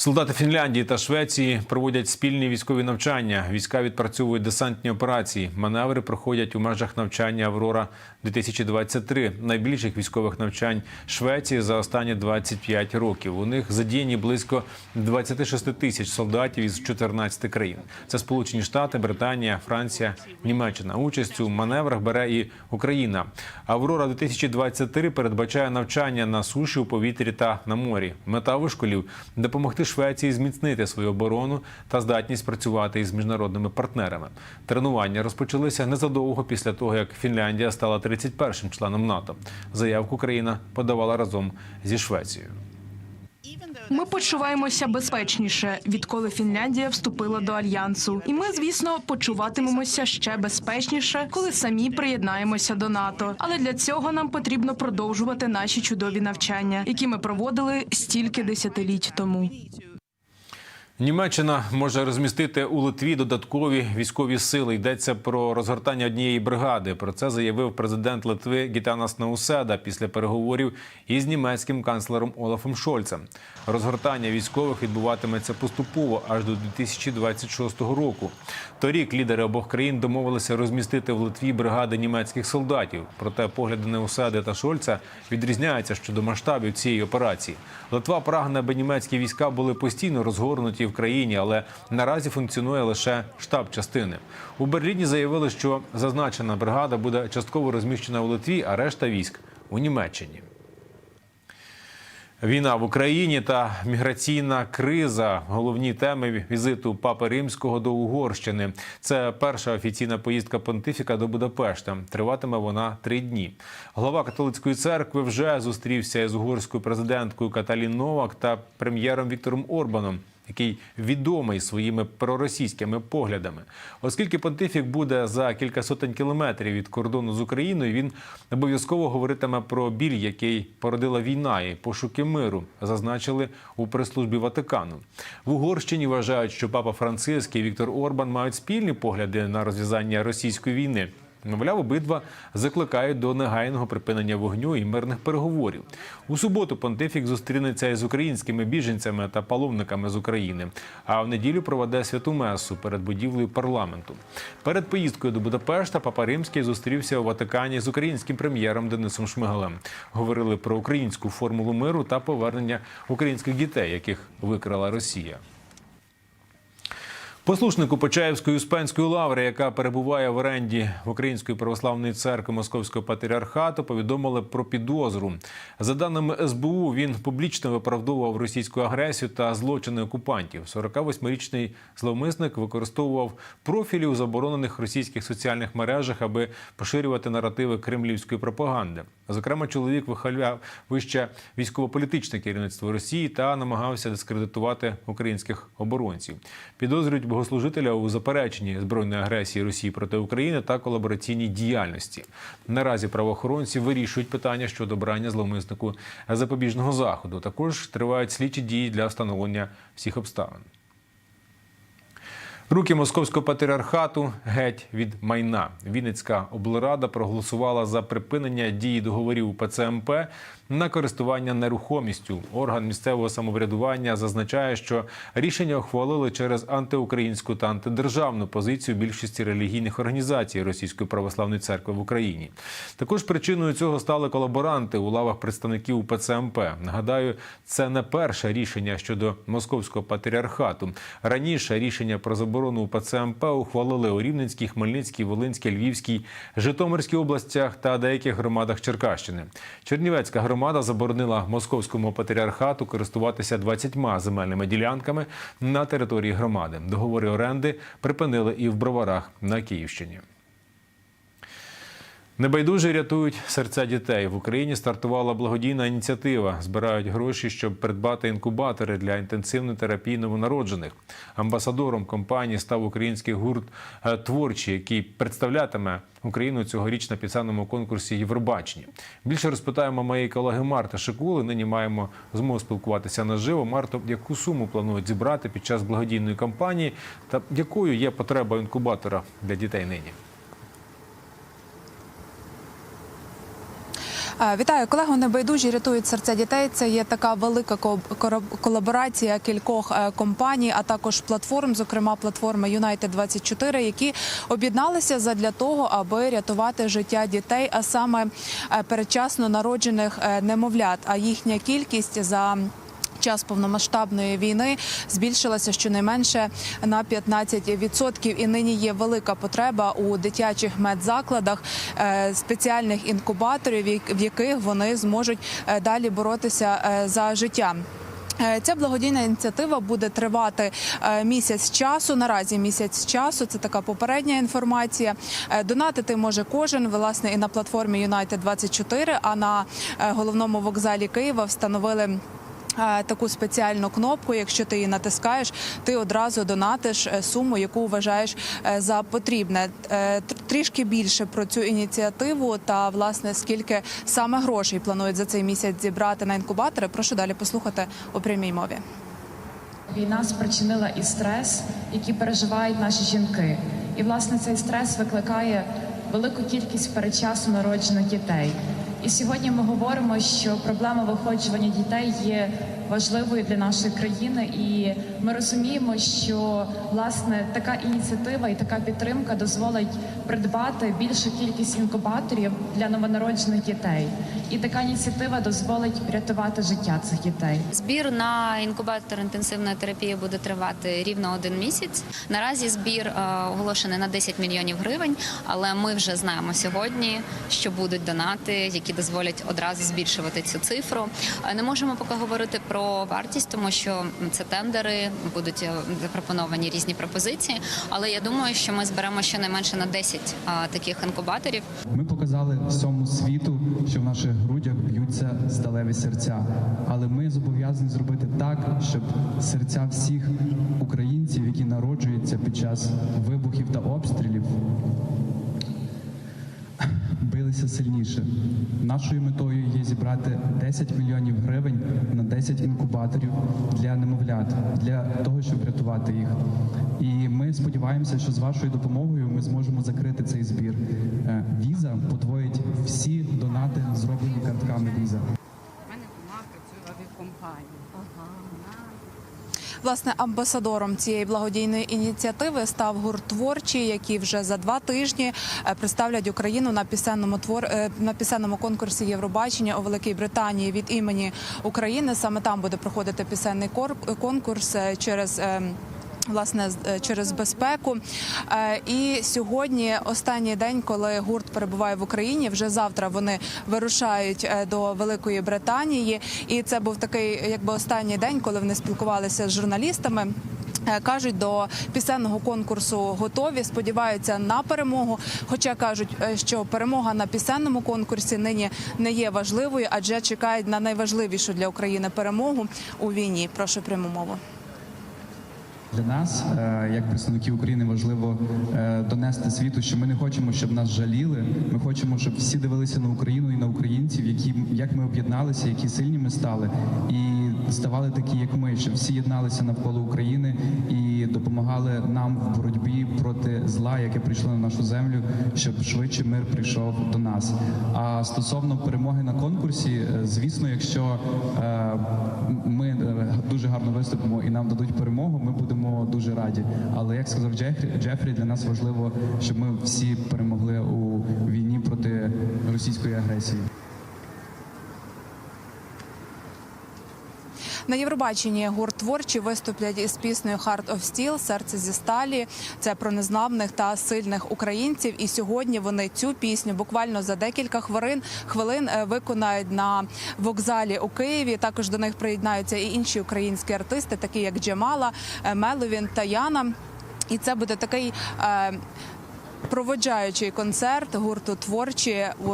Солдати Фінляндії та Швеції проводять спільні військові навчання. Війська відпрацьовують десантні операції. Маневри проходять у межах навчання Аврора 2023 найбільших військових навчань Швеції за останні 25 років. У них задіяні близько 26 тисяч солдатів із 14 країн. Це Сполучені Штати, Британія, Франція, Німеччина. Участь у маневрах бере і Україна. Аврора 2023 передбачає навчання на суші, у повітрі та на морі. Мета вишколів допомогти Швеції зміцнити свою оборону та здатність працювати із міжнародними партнерами. Тренування розпочалися незадовго після того, як Фінляндія стала 31-м членом НАТО. Заявку країна подавала разом зі Швецією. Ми почуваємося безпечніше, відколи Фінляндія вступила до альянсу, і ми, звісно, почуватимемося ще безпечніше, коли самі приєднаємося до НАТО. Але для цього нам потрібно продовжувати наші чудові навчання, які ми проводили стільки десятиліть тому. Німеччина може розмістити у Литві додаткові військові сили. Йдеться про розгортання однієї бригади. Про це заявив президент Литви Гітанас Науседа після переговорів із німецьким канцлером Олафом Шольцем. Розгортання військових відбуватиметься поступово аж до 2026 року. Торік лідери обох країн домовилися розмістити в Литві бригади німецьких солдатів. Проте погляди Неуседи та Шольца відрізняються щодо масштабів цієї операції. Литва прагне, аби німецькі війська були постійно розгорнуті в країні, але наразі функціонує лише штаб частини. У Берліні заявили, що зазначена бригада буде частково розміщена у Литві, а решта військ у Німеччині. Війна в Україні та міграційна криза головні теми візиту Папи Римського до Угорщини. Це перша офіційна поїздка понтифіка до Будапешта. Триватиме вона три дні. Глава католицької церкви вже зустрівся з угорською президенткою Каталін Новак та прем'єром Віктором Орбаном який відомий своїми проросійськими поглядами. Оскільки понтифік буде за кілька сотень кілометрів від кордону з Україною, він обов'язково говоритиме про біль, який породила війна і пошуки миру, зазначили у прес-службі Ватикану. В Угорщині вважають, що папа Франциск і Віктор Орбан мають спільні погляди на розв'язання російської війни. Мовляв, обидва закликають до негайного припинення вогню і мирних переговорів. У суботу понтифік зустрінеться із українськими біженцями та паломниками з України. А в неділю проведе святу месу перед будівлею парламенту. Перед поїздкою до Будапешта папа Римський зустрівся у Ватикані з українським прем'єром Денисом Шмигалем. Говорили про українську формулу миру та повернення українських дітей, яких викрала Росія. Послушнику Почаївської Успенської лаври, яка перебуває в оренді в Української православної церкви Московського патріархату, повідомили про підозру. За даними СБУ, він публічно виправдовував російську агресію та злочини окупантів. 48-річний зловмисник використовував профілі у заборонених російських соціальних мережах, аби поширювати наративи кремлівської пропаганди. Зокрема, чоловік вихваляв вище військово-політичне керівництво Росії та намагався дискредитувати українських оборонців. Підозрюють богослужителя у запереченні збройної агресії Росії проти України та колабораційній діяльності. Наразі правоохоронці вирішують питання щодо брання зловмиснику запобіжного заходу. Також тривають слідчі дії для встановлення всіх обставин. Руки московського патріархату геть від майна. Вінницька облрада проголосувала за припинення дії договорів ПЦМП на користування нерухомістю. Орган місцевого самоврядування зазначає, що рішення ухвалили через антиукраїнську та антидержавну позицію більшості релігійних організацій Російської православної церкви в Україні. Також причиною цього стали колаборанти у лавах представників ПЦМП. Нагадаю, це не перше рішення щодо московського патріархату. Раніше рішення про заборону ПЦМП ухвалили у Рівненській, Хмельницькій, Волинській, Львівській, Житомирській областях та деяких громадах Черкащини. Чернівецька громада заборонила московському патріархату користуватися 20 земельними ділянками на території громади. Договори оренди припинили і в броварах на Київщині. Небайдужі рятують серця дітей. В Україні стартувала благодійна ініціатива. Збирають гроші, щоб придбати інкубатори для інтенсивної терапії новонароджених. Амбасадором компанії став український гурт е, творчий, який представлятиме Україну цьогоріч на підсаному конкурсі Євробачення. Більше розпитаємо моєї колеги Марти Шикули. Нині маємо змогу спілкуватися наживо. Марто, яку суму планують зібрати під час благодійної кампанії, та якою є потреба інкубатора для дітей нині? Вітаю колего. Небайдужі рятують серця дітей. Це є така велика ко- колаборація кількох е, компаній, а також платформ, зокрема платформи United 24 які об'єдналися задля того, аби рятувати життя дітей, а саме е, передчасно народжених е, немовлят. А їхня кількість за Час повномасштабної війни збільшилася щонайменше на 15%. І нині є велика потреба у дитячих медзакладах е, спеціальних інкубаторів, в яких вони зможуть е, далі боротися е, за життя. Ця благодійна ініціатива буде тривати місяць часу. Наразі місяць часу. Це така попередня інформація. Донатити може кожен власне і на платформі United 24 а на головному вокзалі Києва встановили. Е, Таку спеціальну кнопку, якщо ти її натискаєш, ти одразу донатиш е, суму, яку вважаєш е, за потрібне. Трішки більше про цю ініціативу та власне скільки саме грошей планують за цей місяць зібрати на інкубатори. Прошу далі послухати у прямій мові. Війна спричинила і стрес, який переживають наші жінки. І власне цей стрес викликає велику кількість передчасно народжених дітей. І сьогодні ми говоримо, що проблема виходжування дітей є важливою для нашої країни, і ми розуміємо, що власне така ініціатива і така підтримка дозволить придбати більшу кількість інкубаторів для новонароджених дітей. І така ініціатива дозволить врятувати життя цих дітей. Збір на інкубатор інтенсивної терапії буде тривати рівно один місяць. Наразі збір е, оголошений на 10 мільйонів гривень, але ми вже знаємо сьогодні, що будуть донати, які дозволять одразу збільшувати цю цифру. Е, Не можемо поки говорити про вартість, тому що це тендери, будуть е, запропоновані різні пропозиції. Але я думаю, що ми зберемо щонайменше на 10 е, таких інкубаторів. Ми показали всьому світу, що в наших грудях б'ються сталеві серця. Але ми зобов'язані зробити так, щоб серця всіх українців, які народжуються під час вибухів та обстрілів, билися сильніше. Нашою метою є зібрати 10 мільйонів гривень на 10 інкубаторів для немовлят, для того, щоб врятувати їх. І ми сподіваємося, що з вашою допомогою ми зможемо закрити цей збір. Е, Віза подвоїть всі донати, зроблені картками віза. У мене дома працює в авіакомпанії. Власне, амбасадором цієї благодійної ініціативи став гурт творчий, які вже за два тижні е, представлять Україну на пісенному твор е, на пісенному конкурсі Євробачення у Великій Британії від імені України. Саме там буде проходити пісенний конкурс е, через. Власне, е, через безпеку. Е, І сьогодні останній день, коли гурт перебуває в Україні. Вже завтра вони вирушають е, до Великої Британії. І це був такий, якби останній день, коли вони спілкувалися з журналістами. Кажуть, до пісенного конкурсу готові, сподіваються на перемогу. Хоча кажуть, що перемога на пісенному конкурсі нині не є важливою, адже чекають на найважливішу для України перемогу у війні. Прошу пряму мову. Для нас, е, як представників України, важливо е, донести світу, що ми не хочемо, щоб нас жаліли. Ми хочемо, щоб всі дивилися на Україну і на українців, які як ми об'єдналися, які сильні ми стали, і ставали такі, як ми, щоб всі єдналися навколо України і допомагали нам в боротьбі проти зла, яке прийшло на нашу землю, щоб швидше мир прийшов до нас. А стосовно перемоги на конкурсі, е, звісно, якщо е, ми е, дуже гарно виступимо і нам дадуть перемогу, ми будемо дуже раді. Але як сказав Джефрі, для нас важливо, щоб ми всі перемогли у війні проти російської агресії. На Євробаченні гурт творчі виступлять із піснею «Heart of Steel» серце зі сталі. Це про незламних та сильних українців. І сьогодні вони цю пісню буквально за декілька хвилин хвилин е, виконають на вокзалі у Києві. Також до них приєднаються і інші українські артисти, такі як Джемала, е, Меловін та Яна. І це буде такий. е, Проводжаючий концерт гурту творчі в